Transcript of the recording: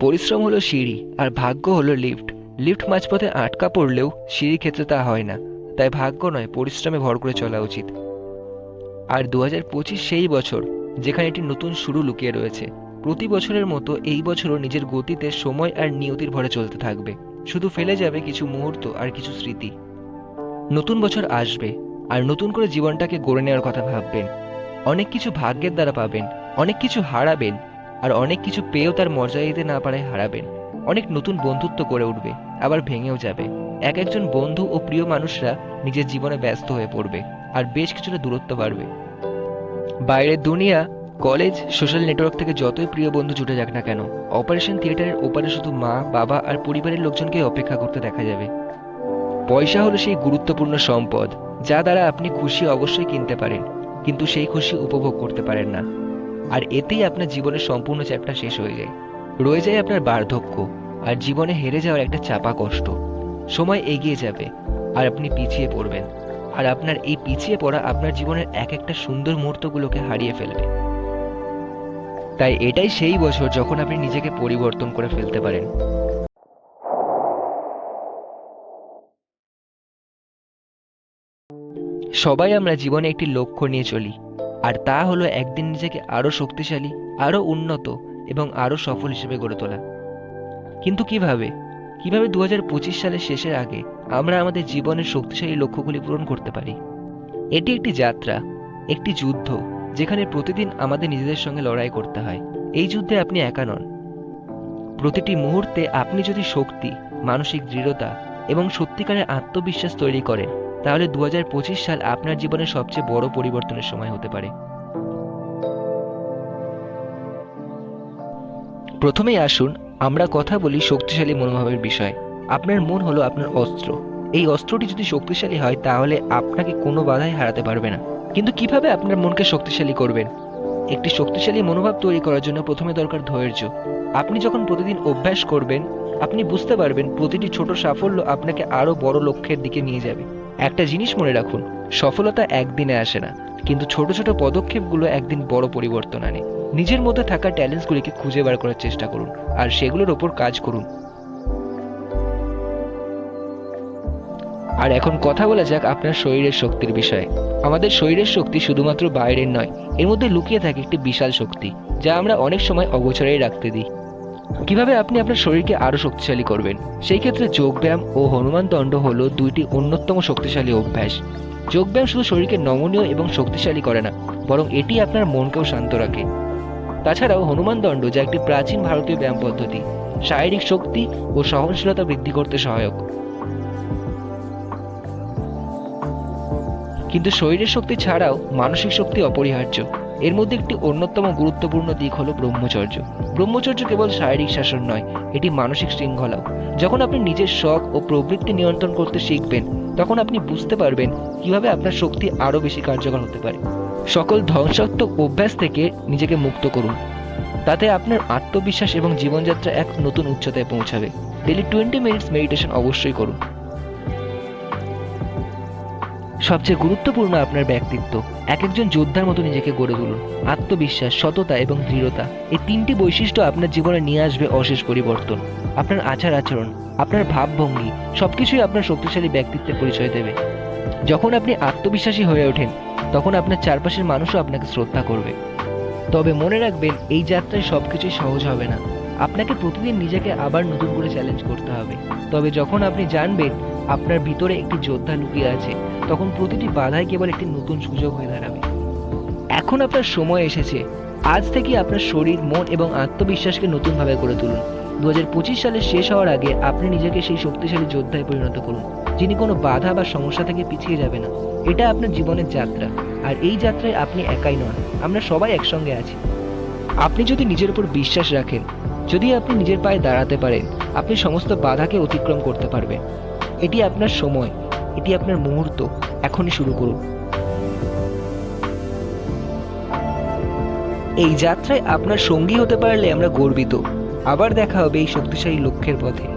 পরিশ্রম হলো সিঁড়ি আর ভাগ্য হলো লিফট। লিফট মাঝপথে আটকা পড়লেও সিঁড়ি ক্ষেত্রে তা হয় না, তাই ভাগ্য নয়, পরিশ্রমে ভর করে চলা উচিত। আর দু হাজার পঁচিশ সেই বছর যেখানে একটি নতুন শুরু লুকিয়ে রয়েছে। প্রতি বছরের মতো এই বছরও নিজের গতিতে সময় আর নিয়তির ভরে চলতে থাকবে। শুধু ফেলে যাবে কিছু মুহূর্ত আর কিছু স্মৃতি। নতুন বছর আসবে আর নতুন করে জীবনটাকে গড়ে নেওয়ার কথা ভাববেন। অনেক কিছু ভাগ্যের দ্বারা পাবেন, অনেক কিছু হারাবেন আর অনেক কিছু পেয়েও তার মর্যাদা দিতে না পারায় হারাবেন। অনেক নতুন বন্ধুত্ব গড়ে উঠবে, আবার ভেঙেও যাবে। এক একজন বন্ধু ও প্রিয় মানুষরা নিজের জীবনে ব্যস্ত হয়ে পড়বে, আর বেশ কিছুটা দূরত্ব বাড়বে। বাইরের দুনিয়া, কলেজ, সোশ্যাল নেটওয়ার্ক থেকে যতই প্রিয় বন্ধু জুটে যাক না কেন, অপারেশন থিয়েটারের ওপারে শুধু মা, বাবা আর পরিবারের লোকজনকে অপেক্ষা করতে দেখা যাবে। পয়সা হলো সেই গুরুত্বপূর্ণ সম্পদ, যা দ্বারা আপনি খুশি অবশ্যই কিনতে পারেন, কিন্তু সেই খুশি উপভোগ করতে পারেন না। আর এতেই আপনার জীবনের সম্পূর্ণ চ্যাপ্টার শেষ হয়ে যায়। রয়ে যায় আপনার বার্ধক্য আর জীবনে হেরে যাওয়ার একটা চাপা কষ্ট। সময় এগিয়ে যাবে আর আপনি পিছিয়ে পড়বেন। আর আপনার এই পিছিয়ে পড়া আপনার জীবনের এক একটা সুন্দর মুহূর্তগুলোকে হারিয়ে ফেলবে। তাই এটাই সেই বছর যখন আপনি নিজেকে পরিবর্তন করে ফেলতে পারেন। সবাই আমরা জীবনে একটি লক্ষ্য নিয়ে চলি। আর তা হলো একদিন নিজেকে আরও শক্তিশালী, আরও উন্নত এবং আরও সফল হিসেবে গড়ে তোলা। কিন্তু কীভাবে? কীভাবে দু হাজার পঁচিশ সালের শেষের আগে আমরা আমাদের জীবনের শক্তিশালী লক্ষ্যগুলি পূরণ করতে পারি? এটি একটি যাত্রা, একটি যুদ্ধ, যেখানে প্রতিদিন আমাদের নিজেদের সঙ্গে লড়াই করতে হয়। এই যুদ্ধে আপনি একা নন। প্রতিটি মুহূর্তে আপনি যদি শক্তি, মানসিক দৃঢ়তা এবং সত্যিকারের আত্মবিশ্বাস তৈরি করেন তাহলে দু হাজার পঁচিশ সাল আপনার জীবনের সবচেয়ে বড় পরিবর্তনের সময় হতে পারে। প্রথমেই আসুন, আমরা কথা বলি শক্তিশালী মনোভাবের বিষয়ে। আপনার মন হলো আপনার অস্ত্র। এই অস্ত্রটি যদি শক্তিশালী হয়, তাহলে আপনাকে কোনো বাধাই হারাতে পারবে না। কিন্তু কীভাবে আপনার মনকে শক্তিশালী করবেন? একটি শক্তিশালী মনোভাব তৈরি করার জন্য প্রথমে দরকার ধৈর্য। আপনি যখন প্রতিদিন অভ্যাস করবেন, আপনি বুঝতে পারবেন প্রতিটি ছোট সাফল্য আপনাকে আরও বড় লক্ষ্যের দিকে নিয়ে যাবে। একটা জিনিস মনে রাখুন, সফলতা একদিনে আসে না, কিন্তু ছোট ছোট পদক্ষেপগুলো একদিন বড় পরিবর্তন আনে। নিজের মধ্যে থাকা ট্যালেন্টসগুলিকে খুঁজে বার করার চেষ্টা করুন, আর সেগুলোর ওপর কাজ করুন। আর এখন কথা বলা যাক আপনার শরীরের শক্তির বিষয়ে। আমাদের শরীরের শক্তি শুধুমাত্র বাইরের নয়, এর মধ্যে লুকিয়ে থাকে একটি বিশাল শক্তি, যা আমরা অনেক সময় অগোচরেই রাখতে দিই। কীভাবে আপনি আপনার শরীরকে আরও শক্তিশালী করবেন? সেই ক্ষেত্রে যোগব্যায়াম ও হনুমান দণ্ড হলো দুইটি অন্যতম শক্তিশালী অভ্যাস। যোগব্যায়াম শুধু শরীরকে নমনীয় এবং শক্তিশালী করে না, বরং এটি আপনার মনকেও শান্ত রাখে। তাছাড়াও হনুমান দণ্ড যা একটি প্রাচীন ভারতীয় ব্যায়াম পদ্ধতি, শারীরিক শক্তি ও সহনশীলতা বৃদ্ধি করতে সহায়ক। কিন্তু শরীরের শক্তি ছাড়াও মানসিক শক্তি অপরিহার্য। এর মধ্যে একটি অন্যতম গুরুত্বপূর্ণ দিক হলো ব্রহ্মচর্য। ব্রহ্মচর্য কেবল শারীরিক শাসন নয়, এটি মানসিক শৃঙ্খলাও। যখন আপনি নিজের শখ ও প্রবৃত্তি নিয়ন্ত্রণ করতে শিখবেন, তখন আপনি বুঝতে পারবেন কীভাবে আপনার শক্তি আরও বেশি কার্যকর হতে পারে। সকল ধ্বংসাত্মক অভ্যাস থেকে নিজেকে মুক্ত করুন। তাতে আপনার আত্মবিশ্বাস এবং জীবনযাত্রা এক নতুন উচ্চতায় পৌঁছাবে। ডেলি টোয়েন্টি মিনিটস মেডিটেশন অবশ্যই করুন। সবচেয়ে গুরুত্বপূর্ণ আপনার ব্যক্তিত্ব। এক একজন যোদ্ধার মতো নিজেকে গড়ে তুলুন। আত্মবিশ্বাস, সততা এবং দৃঢ়তা, এই তিনটি বৈশিষ্ট্য আপনার জীবনে নিয়ে আসবে অশেষ পরিবর্তন। আপনার আচার আচরণ, আপনার ভাবভঙ্গি, সবকিছুই আপনার শক্তিশালী ব্যক্তিত্বের পরিচয় দেবে। যখন আপনি আত্মবিশ্বাসী হয়ে ওঠেন, তখন আপনার চারপাশের মানুষও আপনাকে শ্রদ্ধা করবে। তবে মনে রাখবেন, এই যাত্রায় সবকিছুই সহজ হবে না। আপনাকে প্রতিদিন নিজেকে আবার নতুন করে চ্যালেঞ্জ করতে হবে। তবে যখন আপনি জানবেন আপনার ভিতরে একটি যোদ্ধা লুকিয়ে আছে। তখন প্রতিটি বাধাই কেবল একটি নতুন সুযোগ হয়ে দাঁড়াবে। এখন আপনার সময় এসেছে। আজ থেকে আপনার শরীর, মন এবং আত্মবিশ্বাসকে নতুনভাবে গড়ে তুলুন। দু সালের শেষ হওয়ার আগে আপনি নিজেকে সেই শক্তিশালী যোদ্ধায় পরিণত করুন, যিনি কোনো বাধা বা সমস্যা থেকে পিছিয়ে যাবে না। এটা আপনার জীবনের যাত্রা। আর এই যাত্রায় আপনি একাই নন। আমরা সবাই একসঙ্গে আছি। আপনি যদি নিজের উপর বিশ্বাস রাখেন, যদি আপনি নিজের পায়ে দাঁড়াতে পারেন, আপনি সমস্ত বাধাকে অতিক্রম করতে পারবেন। এটি আপনার সময়, এটি আপনার মুহূর্ত। এখনই শুরু করুন। এই যাত্রায় আপনার সঙ্গী হতে পারলে আমরা গর্বিত। আবার দেখা হবে এই শক্তিশালী লক্ষ্যের পথে।